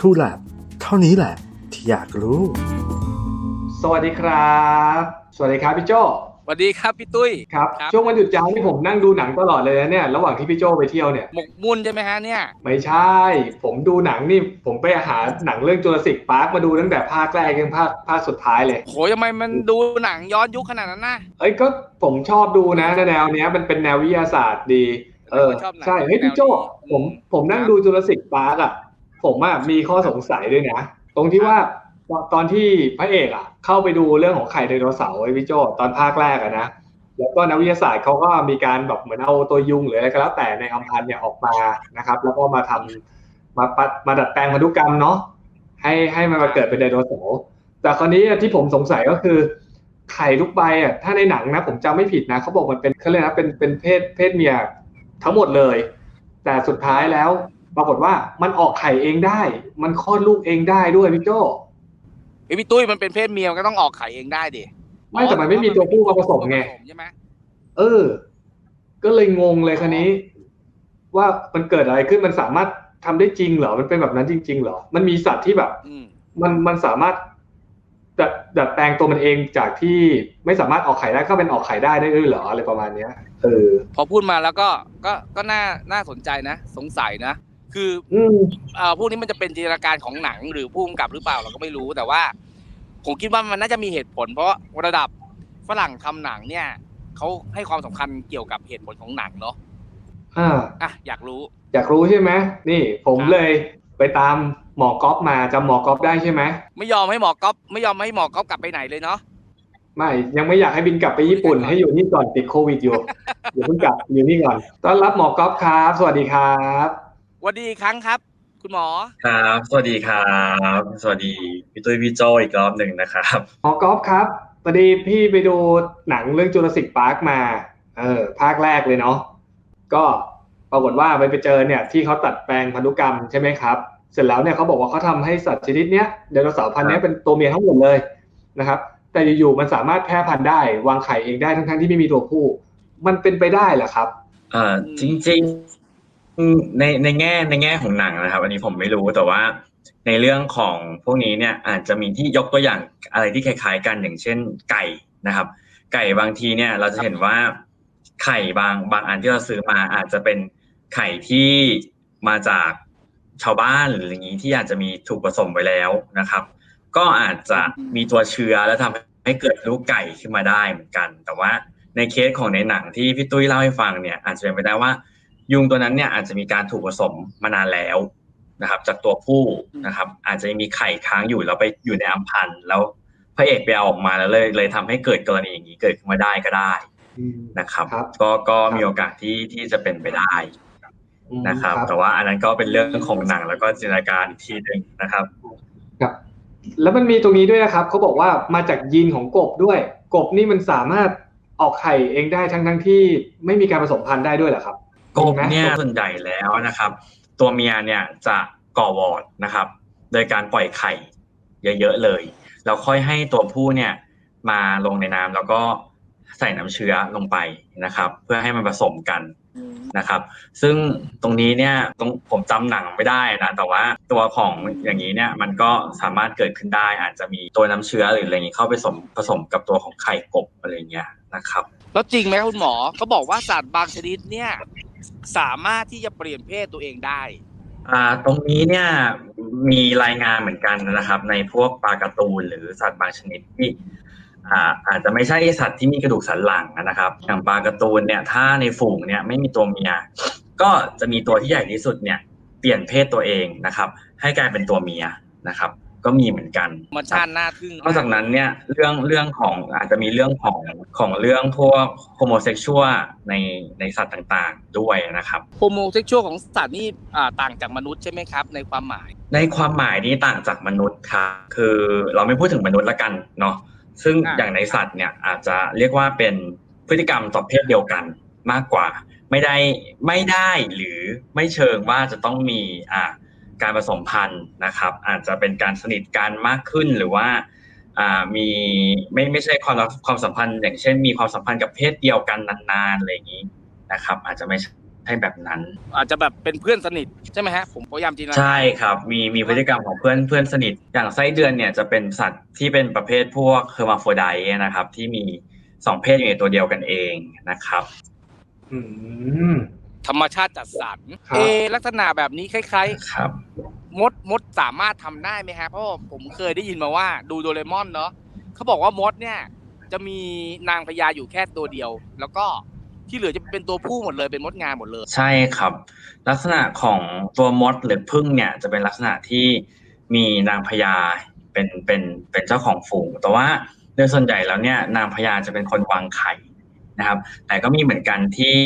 ทูแลบเท่านี้แหละที่อยากรู้ สวัสดีครับ สวัสดีครับพี่โจสวัสดีครับพี่ตุ้ยครับครับช่วงวันหยุดยาวที่ผมนั่งดูหนังตลอดเลยนะเนี่ยระหว่างที่พี่โจไปเที่ยวเนี่ยหมกมุ่นใช่ไหมฮะเนี่ยไม่ใช่ ผมดูหนังนี่ผมไปหาหนังเรื่องจูราสสิกพาร์คมาดูตั้งแต่ภาคแรกจนภาคภาคสุดท้ายเลยโหทำไมมันดูหนังย้อนยุคขนาดนั้นนะเอ้ยก็ผมชอบดูนะแนวเนี้ยมันเป็นแนววิทยาศาสตร์ดี เออชอบหนังใช่เฮ้ยแนวพี่โจนี้ผมผมนั่งดูจูราสสิกพาร์คอะ ผมอะมีข้อสงสัยด้วยนะ ตรงที่ว่าตอนที่พระเอกอะ เข้าไปดูเรื่องของไข่ไดโนเสาร์ไอ้พี่โจตอนภาคแรกอะนะแล้วก็นักวิทยาศาสตร์เขาก็มีการแบบเหมือนเอาตัวยุงหรืออะไรก็แล้วแต่ในอัมพันเนี่ยออกมานะครับ แล้วก็มาทำมาปัดมาดัดแปลงพันธุกรรมเนาะให้ให้มันมาเกิดเป็นไดโนเสาร์แต่คราวนี้ที่ผมสงสัยก็คือไข่ทุกใบอะถ้าในหนังนะผมจำไม่ผิดนะเขาบอกมันเป็นเขาเรียกนะเป็นเป็นเพศเพศเมียทั้งหมดเลย แต่สุดท้ายแล้ว ปรากฏว่ามันออกไข่เองได้ มันคลอดลูกเองได้ด้วยพี่โจเฮ้ยพี่ตุ้ยมันเป็นเพศเมียมันก็ต้องออกไข่เองได้ดิไม่แต่มันไม่มีตัวผู้มาผสมไงใช่ไหมเออ ก็เลยงงเลยคันนี้ ว่ามันเกิดอะไรขึ้นมันสามารถทำได้จริงเหรอ มันเป็นแบบนั้นจริง ๆ เหรอ มันมีสัตว์ที่แบบอืมมันมันสามารถดัดดัดแปลงตัวมันเองจากที่ไม่สามารถออกไข่ได้ก็เป็นออกไข่ได้ได้ด้วยเหรออะไรประมาณเนี้ยเออพอพูดมาแล้วก็ก็ก็น่าน่าสนใจนะ สงสัยนะ คืออืมเอ่อพวกนี้มันจะเป็นจินตนาการของหนังหรือผู้กำกับหรือเปล่าเราก็ไม่รู้แต่ว่า ผมคิดว่ามันน่าจะมีเหตุผล เพราะระดับฝรั่งทำหนังเนี่ยเขาให้ความสำคัญเกี่ยวกับเหตุผลของหนังเนาะอ่าอะอยากรู้ อยากรู้ใช่ไหมนี่ ผมครับเลยไปตามหมอก๊อฟมาจำหมอก๊อฟได้ใช่ไหมไม่ยอมให้หมอก๊อฟไม่ยอมให้หมอก๊อฟกลับไปไหนเลยเนาะไม่ยังไม่อยากให้บินกลับไปญี่ปุ่นให้อยู่นี่ก่อนติดโควิดอยู่อย่าเพิ่งกลับอยู่นี่ก่อนต้อนรับหมอก๊อฟครับ สวัสดีครับส วัสดีอีกครั้งครับ คุณหมอ ครับ สวัสดีครับ สวัสดีพี่ตุ้ยพี่โจอีกรอบหนึ่งนะครับหมอกอล์ฟครับพอดีพี่ไปดูหนังเรื่องจูราสสิกพาร์คมา เออภาคแรกเลยเนาะก็ปรากฏว่าไปไปเจอเนี่ยที่เขาตัดแปลงพันธุกรรมใช่ไหมครับ เสร็จแล้วเนี่ยเขาบอกว่าเขาทำให้สัตว์ชนิดเนี้ยไดโนเสาร์พันธุ์เนี้ยเป็นตัวเมียทั้งหมดเลยนะครับ แต่อยู่ๆมันสามารถแพร่พันธุ์ได้ วางไข่เองได้ทั้งๆที่ไม่มีตัวผู้ มันเป็นไปได้เหรอครับอ่าจริงๆ ในในแง่ในแง่ของหนังนะครับ อันนี้ผมไม่รู้แต่ว่า ในเรื่องของพวกนี้เนี่ยอาจจะมีที่ยกตัวอย่างอะไรที่คล้ายๆกันอย่างเช่น ไก่นะครับ ไก่บางทีเนี่ยเราจะเห็นว่าไข่บางบางอันที่เราซื้อมาอาจจะเป็นไข่ที่มาจากชาวบ้านหรืออย่างนี้ที่อาจจะมีถูกผสมไว้แล้วนะครับ ก็อาจจะมีตัวเชื้อแล้วทำให้เกิดลูกไก่ขึ้นมาได้เหมือนกัน แต่ว่าในเคสของในหนังที่พี่ตุ้ยเล่าให้ฟังเนี่ย อาจจะเป็นไปได้ว่า ยุงตัวนั้นเนี่ยอาจจะมีการถูกผสมมานานแล้วนะครับ จากตัวผู้นะครับ อาจจะมีไข่ค้างอยู่แล้วไปอยู่ในอัมพันธ์แล้วพระเอกไปเอาออกมาแล้วเลยเลยทำให้เกิดกรณีอย่างนี้เกิดขึ้นมาได้ก็ได้นะครับครับก็ก็ครับมีโอกาสที่ที่จะเป็นไปได้อืมนะครับ แต่ว่าอันนั้นก็เป็นเรื่องของหนังแล้วก็จินตนาการอีกทีหนึ่งนะครับครับ แล้วมันมีตรงนี้ด้วยนะครับเขาบอกว่ามาจากยีนของกบด้วย กบนี่มันสามารถออกไข่เองได้ทั้งทั้งๆที่ไม่มีการผสมพันธุ์ได้ด้วยเหรอครับ กบมีไหมเนี่ยส่วนใหญ่แล้วนะครับ ตัวเมียเนี่ยจะก่อวอร์ดนะครับ โดยการปล่อยไข่เยอะๆเลย แล้วค่อยให้ตัวผู้เนี่ยมาลงในน้ำแล้วก็ใส่น้ำเชื้อลงไปนะครับ เพื่อให้มันผสมกันนะครับ ซึ่งตรงนี้เนี่ยตรงผมจำหนังไม่ได้นะแต่ว่าตัวของอย่างนี้เนี่ยมันก็สามารถเกิดขึ้นได้ อาจจะมีตัวน้ำเชื้อหรืออะไรอย่างนี้เข้าไปผสมผสมกับตัวของไข่กบอะไรอย่างเงี้ยนะครับ แล้วจริงไหมคุณหมอเขาบอกว่าสัตว์บางชนิดเนี่ย สามารถที่จะเปลี่ยนเพศตัวเองได้อ่าตรงนี้เนี่ยมีรายงานเหมือนกันนะครับ ในพวกปลาการ์ตูนหรือสัตว์บางชนิดที่อ่าอาจจะไม่ใช่สัตว์ที่มีกระดูกสันหลังนะครับ อย่างปลาการ์ตูนเนี่ยถ้าในฝูงเนี่ยไม่มีตัวเมีย ก็จะมีตัวที่ใหญ่ที่สุดเนี่ยเปลี่ยนเพศตัวเองนะครับ ให้กลายเป็นตัวเมียนะครับ ก็มีเหมือนกันธรรมชาติน่าทึ่งนอกจากนั้นเนี่ยเรื่องเรื่องของอาจจะมีเรื่องของของเรื่องพวกโฮโมเซ็กชวลในในสัตว์ต่างๆด้วยนะครับโฮโมเซ็กชวลของสัตว์นี่อ่าต่างจากมนุษย์ใช่ไหมครับ ในความหมาย ในความหมายนี้ต่างจากมนุษย์ครับคือเราไม่พูดถึงมนุษย์ละกันเนาะซึ่งอ่าอย่างในสัตว์เนี่ยอาจจะเรียกว่าเป็นพฤติกรรมต่อเพศเดียวกันมากกว่า ไม่ได้ไม่ได้หรือไม่เชิงว่าจะต้องมีอ่า การผสมพันธุ์นะครับ อาจจะเป็นการสนิทกันมากขึ้นหรือว่าอ่ามีไม่ไม่ใช่ความรักความสัมพันธ์ อย่างเช่น มีความสัมพันธ์กับเพศเดียวกันนานๆอะไรอย่างนี้นะครับ อาจจะไม่ใช่ให้แบบนั้น อาจจะแบบเป็นเพื่อนสนิทใช่ไหมฮะผมพยายามจินตนาการใช่ครับ มีมีพฤติกรรมของเพื่อนเพื่อนสนิทอย่างไส้เดือนเนี่ยจะเป็นสัตว์ที่เป็นประเภทพวกเฮอร์มาโฟไดนะครับ ที่มีสองเพศอยู่ในตัวเดียวกันเองนะครับ อืม ธรรมชาติจัดสรรครับ เอลักษณะแบบนี้คล้ายครับ ๆ มดมดสามารถทำได้ไหมฮะเพราะว่าผมเคยได้ยินมาว่าดูโดเรมอนเนาะเขาบอกว่ามดเนี่ย จะมีนางพญาอยู่แค่ตัวเดียว แล้วก็ที่เหลือจะเป็นตัวผู้หมดเลยเป็นมดงานหมดเลย ใช่ครับ ลักษณะของตัวมดหรือพึ่งเนี่ยจะเป็นลักษณะที่มีนางพญาเป็นเป็นเป็นเจ้าของฝูง แต่ว่าโดยส่วนใหญ่แล้วเนี่ยนางพญาจะเป็นคนวางไข่นะครับ แต่ก็มีเหมือนกันที่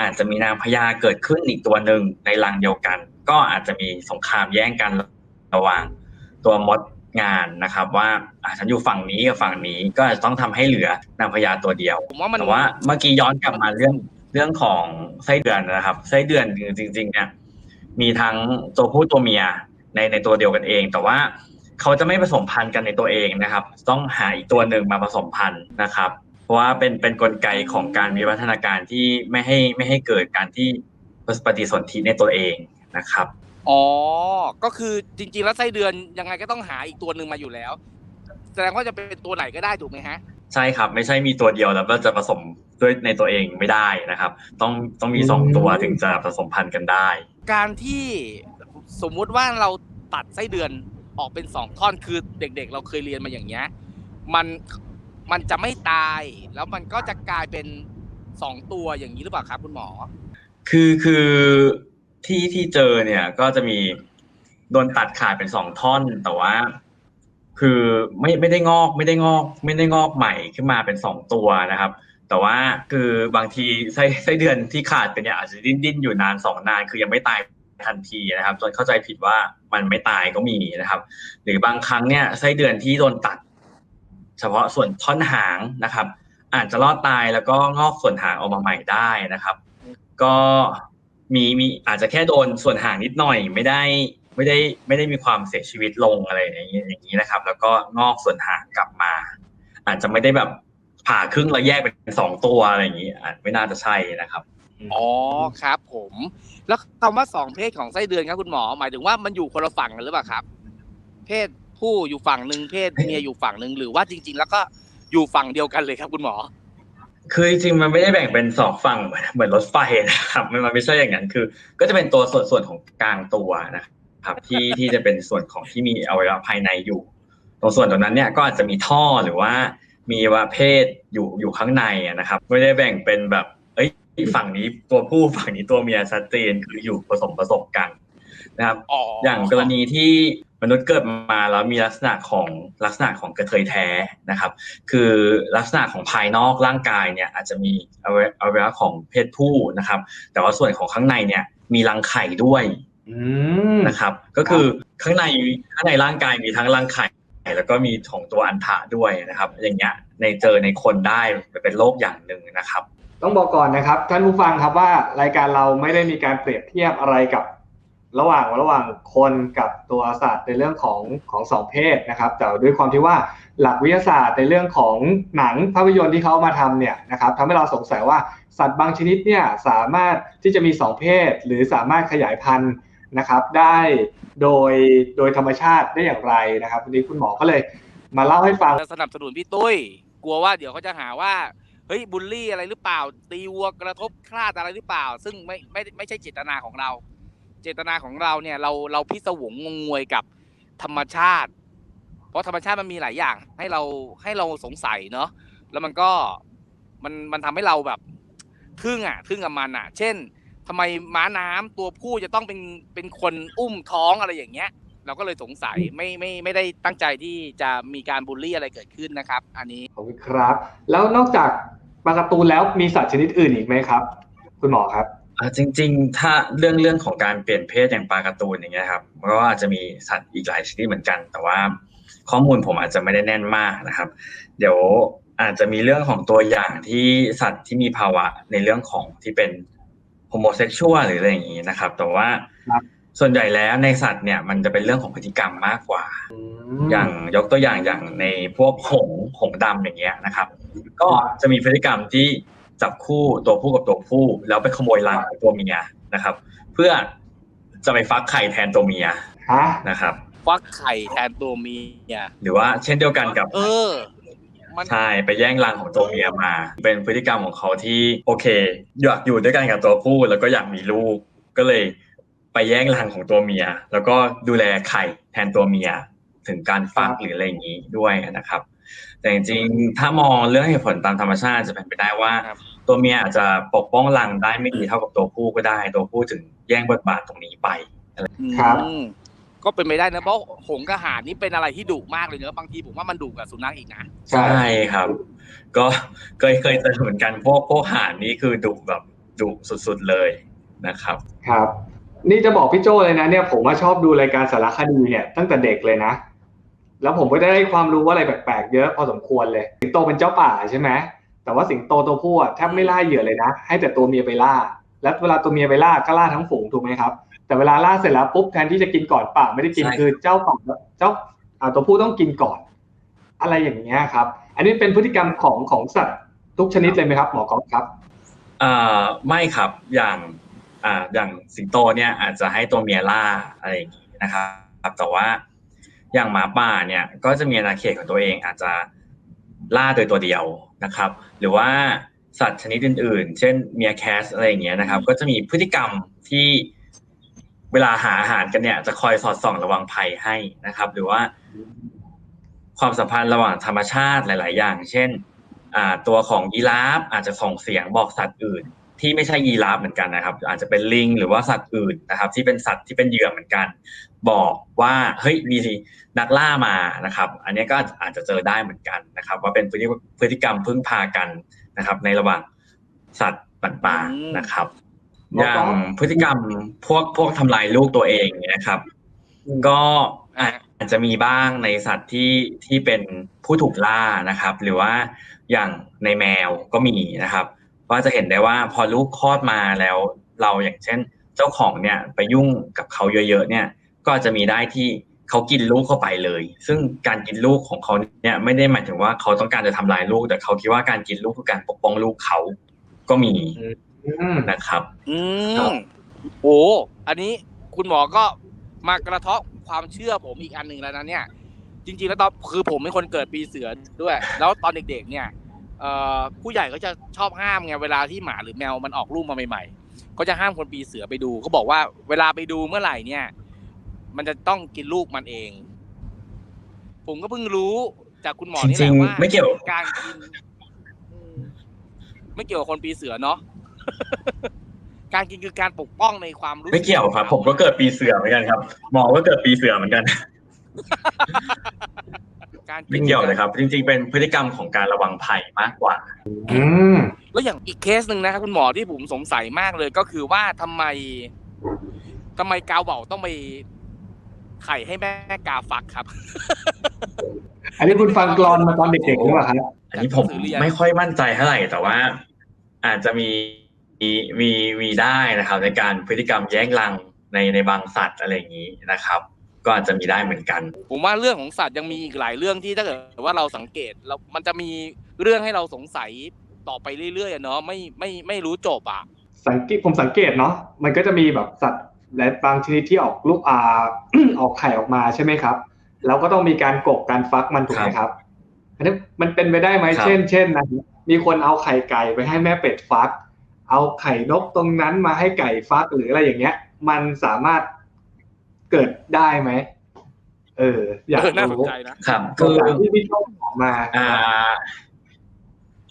อาจจะมีนางพญาเกิดขึ้นอีกตัวหนึ่งในรังเดียวกัน ก็อาจจะมีสงครามแย่งกันระหว่างตัวมดงานนะครับ ว่าอะฉันอยู่ฝั่งนี้กับฝั่งนี้ก็อาจจะต้องทำให้เหลือนางพญาตัวเดียวผมว่ามันแต่ว่าเมื่อกี้ย้อนกลับมาเรื่องเรื่องของไส้เดือนนะครับไส้เดือนจริง ๆ เนี่ย มีทั้งตัวผู้ตัวเมียในในตัวเดียวกันเอง แต่ว่าเขาจะไม่ผสมพันธุ์กันในตัวเองนะครับ ต้องหาอีกตัวหนึ่งมาผสมพันธุ์นะครับเพ ราะว่าเป็นเป็นกลไกของการมีวัฒนาการที่ไม่ให้ไม่ให้เกิดการที่ปฏิสนธิในตัวเองนะครับ อ๋อ ก็คือจริงๆแล้วไส้เดือนยังไงก็ต้องหาอีกตัวหนึ่งมาอยู่แล้ว แสดงว่าจะเป็นตัวไหนก็ได้ถูกไหมฮะ ใช่ครับ ไม่ใช่มีตัวเดียวแล้วก็จะผสมด้วยในตัวเองไม่ได้นะครับ ต้องต้องมีสองตัวถึงจะผสมพันธุ์กันได้ การที่สมมุติว่าเราตัดไส้เดือนออกเป็นสองท่อนคือเด็ก ๆ เราเคยเรียนมาอย่างเงี้ยมัน มันจะไม่ตาย แล้วมันก็จะกลายเป็นสองตัวอย่างนี้หรือเปล่าครับคุณหมอ คือคือที่ที่เจอเนี่ยก็จะมีโดนตัดขาดเป็นสองท่อนแต่ว่า คือไม่ไม่ได้งอกไม่ได้งอก ไม่ได้งอกใหม่ขึ้นมาเป็นสองตัวนะครับ แต่ว่าคือบางทีไส้ไส้เดือนที่ขาดไปเนี่ยอาจจะดิ้นดิ้นอยู่นานสองนาน คือยังไม่ตายทันทีนะครับ จนเข้าใจผิดว่ามันไม่ตายก็มีนะครับ หรือบางครั้งเนี่ยไส้เดือนที่โดนตัด เฉพาะส่วนท่อนหางนะครับ อาจจะรอดตายแล้วก็งอกส่วนหางออกมาใหม่ได้นะครับ ก็มีมีอาจจะแค่โดนส่วนหางนิดหน่อยไม่ได้ไม่ได้ไม่ได้มีความเสียชีวิตลงอะไรอย่างนี้อย่างนี้นะครับ แล้วก็งอกส่วนหางกลับมา อาจจะไม่ได้แบบผ่าครึ่งแล้วแยกเป็นสองตัวอะไรอย่างนี้อาจไม่น่าจะใช่นะครับอ๋อครับ ผม แล้วคำว่าสองเพศของไส้เดือนครับคุณหมอ หมายถึงว่ามันอยู่คนละฝั่งกันหรือเปล่าครับ เพศ ผู้อยู่ฝั่งหนึ่งเพศเมียอยู่ฝั่งหนึ่งหรือว่าจริง ๆ แล้วก็อยู่ฝั่งเดียวกันเลยครับคุณหมอ คือจริงๆมันไม่ได้แบ่งเป็นสองฝั่งเหมือนเหมือนรถไฟนะครับมันมันไม่ใช่อย่างนั้นคือ ก็จะเป็นตัวส่วนส่วนของกลางตัวนะครับที่ที่จะเป็นส่วนของที่มีอวัยวะภายในอยู่ ตรงส่วนตรงนั้นเนี่ยก็อาจจะมีท่อหรือว่ามีอวัยวะเพศอยู่อยู่ข้างในอะนะครับ ไม่ได้แบ่งเป็นแบบ เอ้ยฝั่งนี้ตัวผู้ฝั่งนี้ตัวเมียชัดเจนคืออยู่ผสมผสมกันนะครับอ๋ออย่างกรณีที่ มนุษย์เกิดมาแล้วมีลักษณะของลักษณะของกระเทยแท้นะครับ คือลักษณะของภายนอกร่างกายเนี่ยอาจจะมีอวัยอวัยวะของเพศผู้นะครับ แต่ว่าส่วนของข้างในเนี่ยมีรังไข่ด้วยอืมนะครับ ก็คือข้างในข้างในร่างกายมีทั้งรังไข่แล้วก็มีของตัวอันทะด้วยนะครับ อย่างเงี้ยในเจอในคนได้เป็นโรคอย่างหนึ่งนะครับ ต้องบอกก่อนนะครับ ท่านผู้ฟังครับว่ารายการเราไม่ได้มีการเปรียบเทียบอะไรกับ ระหว่างระหว่างคนกับตัวสัตว์ในเรื่องของของสองเพศนะครับ แต่ด้วยความที่ว่าหลักวิทยาศาสตร์ในเรื่องของหนังภาพยนตร์ที่เขามาทำเนี่ยนะครับทำให้เราสงสัยว่าสัตว์บางชนิดเนี่ยสามารถที่จะมีสองเพศ หรือสามารถขยายพันธุ์นะครับได้โดยโดยธรรมชาติได้อย่างไรนะครับวันนี้คุณหมอก็เลยมาเล่าให้ฟังสนับสนุนพี่ตุ้ย กลัวว่าเดี๋ยวเขาจะหาว่าเฮ้ยบูลลี่อะไรหรือเปล่า ตีวัวกระทบคลาดอะไรหรือเปล่า ซึ่งไม่ไม่ไม่ใช่เจตนาของเรา เจตนาของเราเนี่ยเราเราพิศวงงงงวยกับธรรมชาติ เพราะธรรมชาติมันมีหลายอย่าง ให้เราให้เราสงสัยเนาะแล้วมันก็มันมันทำให้เราแบบทึ่งอะทึ่งกับมันอะ เช่นทำไมม้าน้ำตัวผู้จะต้องเป็นเป็นคนอุ้มท้องอะไรอย่างเงี้ย เราก็เลยสงสัยไม่ไม่ไม่ได้ตั้งใจที่จะมีการบูลลี่อะไรเกิดขึ้นนะครับ อันนี้ขอบคุณครับ แล้วนอกจากปลาการ์ตูนแล้วมีสัตว์ชนิดอื่นอีกไหมครับ คุณหมอครับ จริง ๆ ถ้าเรื่องเรื่องของการเปลี่ยนเพศอย่างปลาการ์ตูนอย่างเงี้ยครับก็อาจจะมีสัตว์อีกหลายชนิดเหมือนกัน แต่ว่าข้อมูลผมอาจจะไม่ได้แน่นมากนะครับ เดี๋ยวอาจจะมีเรื่องของตัวอย่างที่สัตว์ที่มีภาวะในเรื่องของที่เป็นโฮโมเซ็กชวลหรืออะไรอย่างนี้นะครับ แต่ว่าครับส่วนใหญ่แล้วในสัตว์เนี่ยมันจะเป็นเรื่องของพฤติกรรมมากกว่า อย่างยกตัวอย่างอย่างในพวกหงส์หงส์ดำอย่างเงี้ยนะครับ ก็จะมีพฤติกรรมที่ จับคู่ตัวผู้กับตัวผู้ แล้วไปขโมยรังของตัวเมียนะครับ เพื่อจะไปฟักไข่แทนตัวเมียฮะนะครับ ฟักไข่แทนตัวเมียหรือว่าเช่นเดียวกันกับ เออมันใช่ไปแย่งรังของตัวเมียมา เป็นพฤติกรรมของเขาที่โอเคอยากอยู่ด้วยกันกับตัวผู้ แล้วก็อยากมีลูกก็เลยไปแย่งรังของตัวเมีย แล้วก็ดูแลไข่แทนตัวเมียถึงการฟักหรืออะไรอย่างนี้ด้วยนะครับ แต่จริงๆถ้ามองเรื่องเหตุผลตามธรรมชาติจะเป็นไปได้ว่าครับ ตัวเมียอาจจะปกป้องรังได้ไม่ดีเท่ากับตัวผู้ก็ได้ ตัวผู้ถึงแย่งบทบาทตรงนี้ไปครับอืมก็เป็นไปได้นะเพราะหงส์กับห่านนี่เป็นอะไรที่ดุมากเลยเนอะบางทีผมว่ามันดุกับสุนัขอีกนะใช่ใช่ครับ ก็เคยเคยเจอเหมือนกันพวกพวกห่านนี่คือดุแบบดุสุดๆเลยนะครับ ครับ นี่จะบอกพี่โจเลยนะเนี่ยผมว่าชอบดูรายการสารคดีเนี่ยตั้งแต่เด็กเลยนะแล้วผมก็ได้ความรู้อะไรแปลกๆเยอะพอสมควรเลยสิงโตเป็นเจ้าป่าใช่ไหม แต่ว่าสิงโตตัวผู้อะแทบไม่ล่าเหยื่อเลยนะ ให้แต่ตัวเมียไปล่า แล้วเวลาตัวเมียไปล่าก็ล่าทั้งฝูงถูกไหมครับ แต่เวลาล่าเสร็จแล้วปุ๊บแทนที่จะกินก่อนป่าไม่ได้กินใช่คือเจ้าป่าเจ้าอ่าตัวผู้ต้องกินก่อน อะไรอย่างเงี้ยครับ อันนี้เป็นพฤติกรรมของของสัตว์ทุกชนิดเลยไหมครับหมอกอฟครับอ่าไม่ครับอย่างอ่าอย่างสิงโตเนี่ยอาจจะให้ตัวเมียล่าอะไรอย่างนี้นะครับแต่ว่าอย่างหมาป่าเนี่ยก็จะมีอาณาเขตของตัวเองอาจจะ ล่าโดยตัวเดียวนะครับ หรือว่าสัตว์ชนิดอื่นๆ เช่นเมียแคสอะไรอย่างเงี้ยนะครับ ก็จะมีพฤติกรรมที่เวลาหาอาหารกันเนี่ย จะคอยสอดส่องระวังภัยให้นะครับ หรือว่า ความสัมพันธ์ระหว่างธรรมชาติหลาย ๆ อย่าง เช่นตัวของยีราฟอาจจะส่งเสียงบอกสัตว์อื่น ที่ไม่ใช่ยีราฟเหมือนกันนะครับ อาจจะเป็นลิงหรือว่าสัตว์อื่นนะครับ ที่เป็นสัตว์ที่เป็นเหยื่อเหมือนกัน บอกว่าเฮ้ยมีนักล่ามานะครับ อันนี้ก็อาจจะเจอได้เหมือนกันนะครับ ว่าเป็นพฤติกรรมพึ่งพากันนะครับ ในระหว่างสัตว์ต่างๆนะครับอย่างพฤติกรรมพวกพวกทำลายลูกตัวเองนะครับ ก็อาจจะมีบ้างในสัตว์ที่ที่เป็นผู้ถูกล่านะครับ หรือว่าอย่างในแมวก็มีนะครับ ว่าจะเห็นได้ว่าพอลูกคลอดมาแล้วเราอย่างเช่น เจ้าของเนี่ยไปยุ่งกับเขาเยอะๆเนี่ยก็อาจจะมีได้ที่เขากินลูกเข้าไปเลย ซึ่งการกินลูกของเขาเนี่ยไม่ได้หมายถึงว่าเขาต้องการจะทำลายลูก แต่เขาคิดว่าการกินลูกคือการปกป้องลูกเขาก็มีอืมนะครับ อืครัมบโอ้อันนี้คุณหมอก็มากระเทาะความเชื่อผมอีกอันหนึ่งแล้วนะเนี่ย จริง ๆ แล้วตอนคือผมเป็นคนเกิดปีเสือด้วย แล้วตอนเด็ก ๆ เนี่ยเอ่อ ผู้ใหญ่ก็จะชอบห้ามไงเวลาที่หมาหรือแมวมันออกลูกมาใหม่ๆ ก็จะห้ามคนปีเสือไปดูเขาบอกว่าเวลาไปดูเมื่อไหร่เนี่ย มันจะต้องกินลูกมันเอง ผมก็เพิ่งรู้จากคุณหมอนี่แหจริละงๆว่าไม่เกี่ยวการกินอืมไม่เกี่ยวกับคนปีเสือเนาะการกินคือการปกป้องในความรู้สึไม่เกี่ยวครับ ผมก็เกิดปีเสือเหมือนกันครับ หมอก็เกิดปีเสือเหมือนกัน การกินไม่เกี่ยวเลยครับ จริง ๆ เป็นพฤติกรรมของการระวังภัยมากกว่า อืมแล้วอย่างอีกเคสหนึ่งนะครับคุณหมอที่ผมสงสัยมากเลยก็คือว่าทำไมทำไมกาวเบาต้องไปไข่ให้แม่กาฟักครับ อันนี้คุณฟังกรอนมาตอนเด็กๆหรือเปล่าครับอันนี้ผมจากหนังสือเรียนไม่ค่อยมั่นใจเท่าไหร่แต่ว่า อาจจะมีมีมีมีได้นะครับ ในการพฤติกรรมแย่งรังในในบางสัตว์อะไรอย่างนี้นะครับ ก็อาจจะมีได้เหมือนกัน ผมว่าเรื่องของสัตว์ยังมีอีกหลายเรื่องที่ถ้าเกิดว่าเราสังเกตเรามันจะมีเรื่องให้เราสงสัยต่อไปเรื่อยๆอะเนาะไม่ไม่ไม่รู้จบอะสังเกตผมสังเกตเนาะมันก็จะมีแบบสัตว์และบางชนิดที่ออกลูกอาออกไข่ออกมาใช่ไหมครับ แล้วก็ต้องมีการกกการฟักมันถูกไหมครับอันนี้มันเป็นไปได้ไหมครับเช่น เช่นนะมีคนเอาไข่ไก่ไปให้แม่เป็ดฟัก เอาไข่นกตรงนั้นมาให้ไก่ฟักหรืออะไรอย่างเงี้ย มันสามารถ เกิดได้ไหมเออ อยากเออน่าสนรู้ใจนะครับตัวคืออย่างที่พี่โชคบอกมาอ่า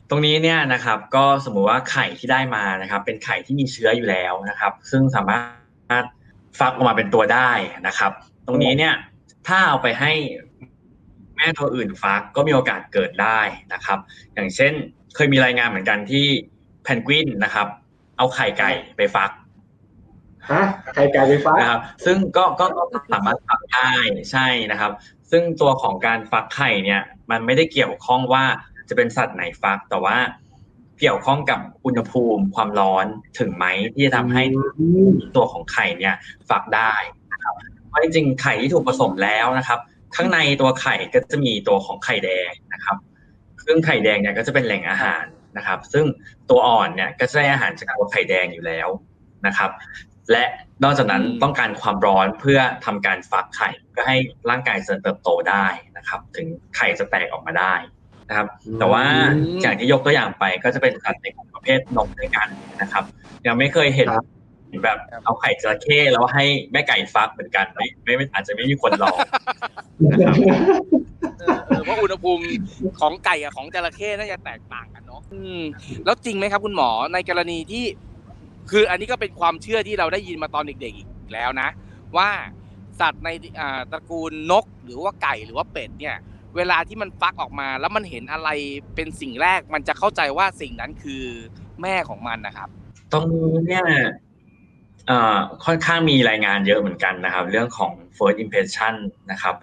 ตรงนี้เนี่ยนะครับ ก็สมมุติว่าไข่ที่ได้มานะครับ เป็นไข่ที่มีเชื้ออยู่แล้วนะครับ ซึ่งสามารถฟักออกมาเป็นตัวได้นะครับ ตรงนี้เนี่ย ถ้าเอาไปให้แม่ตัวอื่นฟักก็มีโอกาสเกิดได้นะครับ อย่างเช่นเคยมีรายงานเหมือนกันที่เพนกวินนะครับ เอาไข่ไก่ไปฟัก ฮะไข่ไก่ไปฟักนะครับ ซึ่งก็ก็สามารถฟักได้ใช่นะครับ ซึ่งตัวของการฟักไข่เนี่ย มันไม่ได้เกี่ยวข้องว่าจะเป็นสัตว์ไหนฟักแต่ว่าเกี่ยวข้องกับอุณหภูมิความร้อนถึงไหมที่จะทำให้ตัวของไข่เนี่ยฟักได้นะครับเพราะจริงๆไข่ที่ถูกผสมแล้วนะครับ ข้างในตัวไข่ก็จะมีตัวของไข่แดงนะครับซึ่งไข่แดงเนี่ยก็จะเป็นแหล่งอาหารนะครับ ซึ่งตัวอ่อนเนี่ยก็จะได้อาหารจากตัวไข่แดงอยู่แล้วนะครับ และนอกจากนั้นอืมต้องการความร้อนเพื่อทำการฟักไข่เพื่อให้ร่างกายเจริญเติบโตได้นะครับ ถึงไข่จะแตกออกมาได้นะครับ แต่ว่าอย่างที่ยกตัวอย่างไปก็จะเป็นสัตว์ในกลุ่มประเภทนมด้วยกันนะครับ ยังไม่เคยเห็นครับแบบเอาไข่จระเข้แล้วให้แม่ไก่ฟักเหมือนกันไม่ไม่ไม่อาจจะไม่มีคนลองนะครับเออเออเพราะอุณหภูมิของไก่กับของจระเข้น่าจะแตกต่างกันเนาะอืมแล้วจริงไหมครับ คุณหมอในกรณีที่ คืออันนี้ก็เป็นความเชื่อที่เราได้ยินมาตอนเด็กๆอีกแล้วนะ ว่าสัตว์ในตระกูลนกหรือว่าไก่หรือว่าเป็ดเนี่ย เวลาที่มันฟักออกมา แล้วมันเห็นอะไรเป็นสิ่งแรกมันจะเข้าใจว่าสิ่งนั้นคือแม่ของมันนะครับ ตรงนี้เนี่ยค่อนข้างมีรายงานเยอะเหมือนกันนะครับ เรื่องของ first impression นะครับ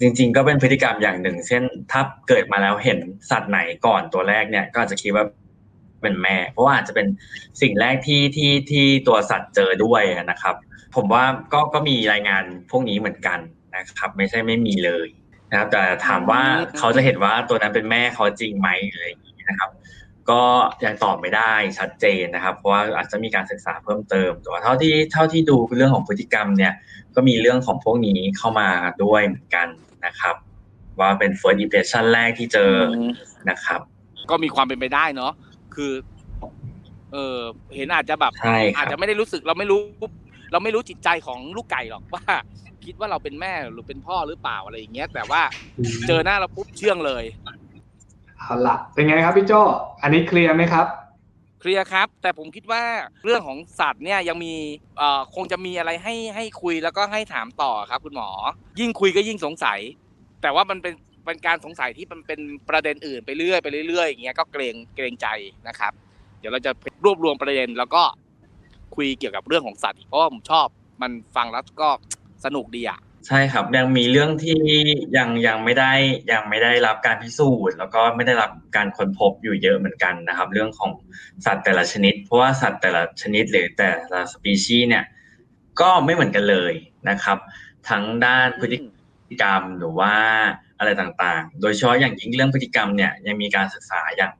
จริงๆ ก็เป็นพฤติกรรมอย่างหนึ่ง เช่นถ้าเกิดมาแล้วเห็นสัตว์ไหนก่อนตัวแรกเนี่ย ก็อาจจะคิดว่า เป็นแม่ เพราะว่าอาจจะเป็นสิ่งแรกที่ที่ที่ตัวสัตว์เจอด้วยนะครับ ผมว่าก็ก็มีรายงานพวกนี้เหมือนกันนะครับ ไม่ใช่ไม่มีเลยนะครับ แต่ถามว่าเขาจะเห็นว่าตัวนั้นเป็นแม่เขาจริงไหมอะไรอย่างนี้นะครับ ก็ยังตอบไม่ได้ชัดเจนนะครับ เพราะว่าอาจจะมีการศึกษาเพิ่มเติมแต่ว่าเท่าที่เท่าที่ดูเรื่องของพฤติกรรมเนี่ย ก็มีเรื่องของพวกนี้เข้ามาด้วยเหมือนกันนะครับว่าเป็น first impression แรกที่เจอนะครับ ก็มีความเป็นไปได้เนาะ คือ เออเห็นอาจจะแบบ ใช่คอาจรับจะไม่ได้รู้สึกเราไม่รู้ เราไม่รู้จิตใจของลูกไก่หรอกว่า คิดว่าเราเป็นแม่หรือเป็นพ่อหรือเปล่าอะไรอย่างเงี้ย แต่ว่าเจอหน้าเราปุ๊บเชื่องเลย เอาละเป็นไงครับพี่โจอันนี้เคลียร์ไหมครับ เคลียร์ครับ แต่ผมคิดว่าเรื่องของสัตว์เนี่ยยังมีเอ่อคงจะมีอะไรให้ให้คุยแล้วก็ให้ถามต่อครับ คุณหมอ ยิ่งคุยก็ยิ่งสงสัย แต่ว่ามันเป็น เป็นการสงสัยที่มันเป็นประเด็นอื่นไปเรื่อยไปเรื่อยอย่างเงี้ยก็เกรงเกรงใจนะครับ เดี๋ยวเราจะรวบรวมประเด็นแล้วก็คุยเกี่ยวกับเรื่องของสัตว์อีกเพราะว่าผมชอบมันฟังแล้วก็สนุกดีอะใช่ครับยังมีเรื่องที่ยังยังไม่ได้ยังไม่ได้รับการพิสูจน์ แล้วก็ไม่ได้รับการค้นพบอยู่เยอะเหมือนกันนะครับ เรื่องของสัตว์แต่ละชนิด เพราะว่าสัตว์แต่ละชนิดหรือแต่ละสปีชีส์เนี่ย ก็ไม่เหมือนกันเลยนะครับ ทั้งด้านพฤติกรรม หรือว่าอะไรต่างๆ โดยเฉพาะอย่างยิ่งเรื่องพฤติกรรมเนี่ยยังมีการศึกษาอย่าง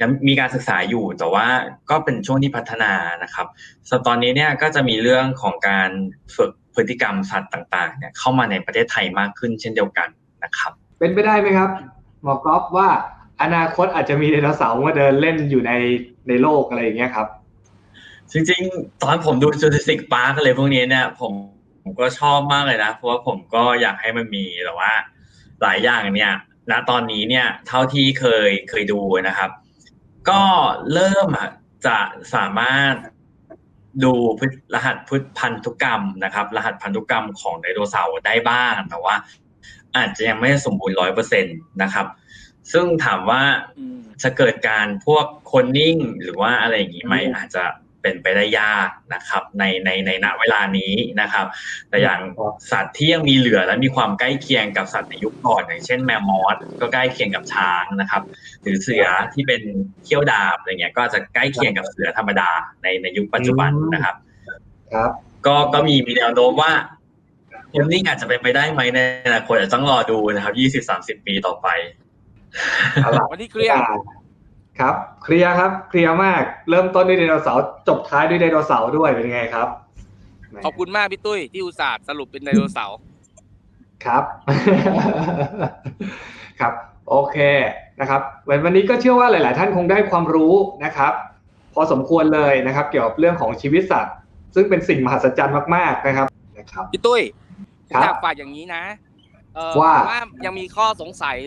ยังมีการศึกษาอยู่แต่ว่าก็เป็นช่วงที่พัฒนานะครับส่วนตอนนี้เนี่ยก็จะมีเรื่องของการฝึกพฤติกรรมสัตว์ต่างๆเนี่ยเข้ามาในประเทศไทยมากขึ้นเช่นเดียวกันนะครับ เป็นไปได้ไหมครับหมอกอฟว่าอนาคตอาจจะมีไดโนเสาร์มาเดินเล่นอยู่ในในโลกอะไรอย่างเงี้ยครับ จริงๆ ตอนผมดู Jurassic Park อะไรพวกนี้เนี่ยผม ผมก็ชอบมากเลยนะ เพราะว่าผมก็อยากให้มันมีแต่ว่า หลายอย่างเนี่ยณตอนนี้เนี่ย เท่าที่เคยเคยดูนะครับ ก็เริ่มอะจะสามารถดูพฤรหัสพฤพันธุกรรมนะครับ รหัสพันธุกรรมของไดโนเสาร์ได้บ้างแต่ว่า อาจจะยังไม่สมบูรณ์ร้อยเปอร์เซ็นต์นะครับ ซึ่งถามว่าอืมจะเกิดการพวกคนนิ่งหรือว่าอะไรอย่างนี้ไหมอืมอาจจะ เป็นไปได้ยากนะครับ ในในในณเวลานี้นะครับ แต่อย่างครับสัตว์ที่ยังมีเหลือและมีความใกล้เคียงกับสัตว์ในยุคก่อนอย่างเช่นแมมมอสก็ใกล้เคียงกับช้างนะครับ หรือเสือที่เป็นเขี้ยวดาบอะไรเงี้ยก็จะใกล้เคียงกับเสือธรรมดาในในยุคปัจจุบันนะครับ ครับ ก็ก็มีมีแนวโน้มว่าคนนิ่งอาจจะเป็นไปได้ไหมในอนาคตอาจจะต้องรอดูนะครับยี่สิบสามสิบปีต่อไปเอาละวันนี้เคลียร์ ครับเคลียร์ครับเคลียร์มาก เริ่มต้นด้วยไดโนเสาร์จบท้ายด้วยไดโนเสาร์ด้วยเป็นไงครับ ขอบคุณมากพี่ตุ้ยที่อุตส่าห์สรุปเป็นไดโนเสาร์ครับ ครับ โอเคนะครับวันวันนี้ก็เชื่อว่าหลาย ๆ ท่านคงได้ความรู้นะครับ พอสมควรเลยนะครับ เกี่ยวกับเรื่องของชีวิตสัตว์ ซึ่งเป็นสิ่งมหัศจรรย์มาก ๆ นะครับนะครับพี่ตุ้ยผมครับอยากฝากอย่างนี้นะเออว่าว่ายังมีข้อสงสัย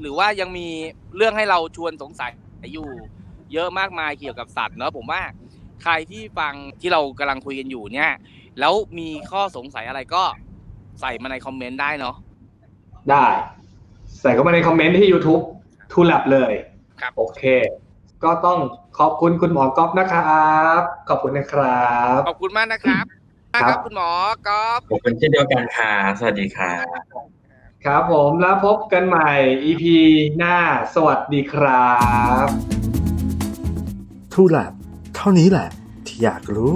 หรือว่ายังมีเรื่องให้เราชวนสงสัย อยู่ เยอะมากมายเกี่ยวกับสัตว์เนอะผมว่าใครที่ฟังที่เรากำลังคุยกันอยู่เนี่ย แล้วมีข้อสงสัยอะไรก็ใส่มาในคอมเมนต์ได้เนาะได้ ใส่เข้ามาในคอมเมนต์ที่ YouTube ทูลับเลยครับโอเค ก็ต้องขอบคุณคุณหมอก๊อฟนะครับ ขอบคุณนะครับ ขอบคุณมากนะครับครับครับคุณหมอก๊อฟ ขอบคุณเช่นเดียวกันค่ะ สวัสดีค่ะ ครับผมแล้วพบกันใหม่ EP หน้า สวัสดีครับทูแลบเท่านี้แหละ ที่อยากรู้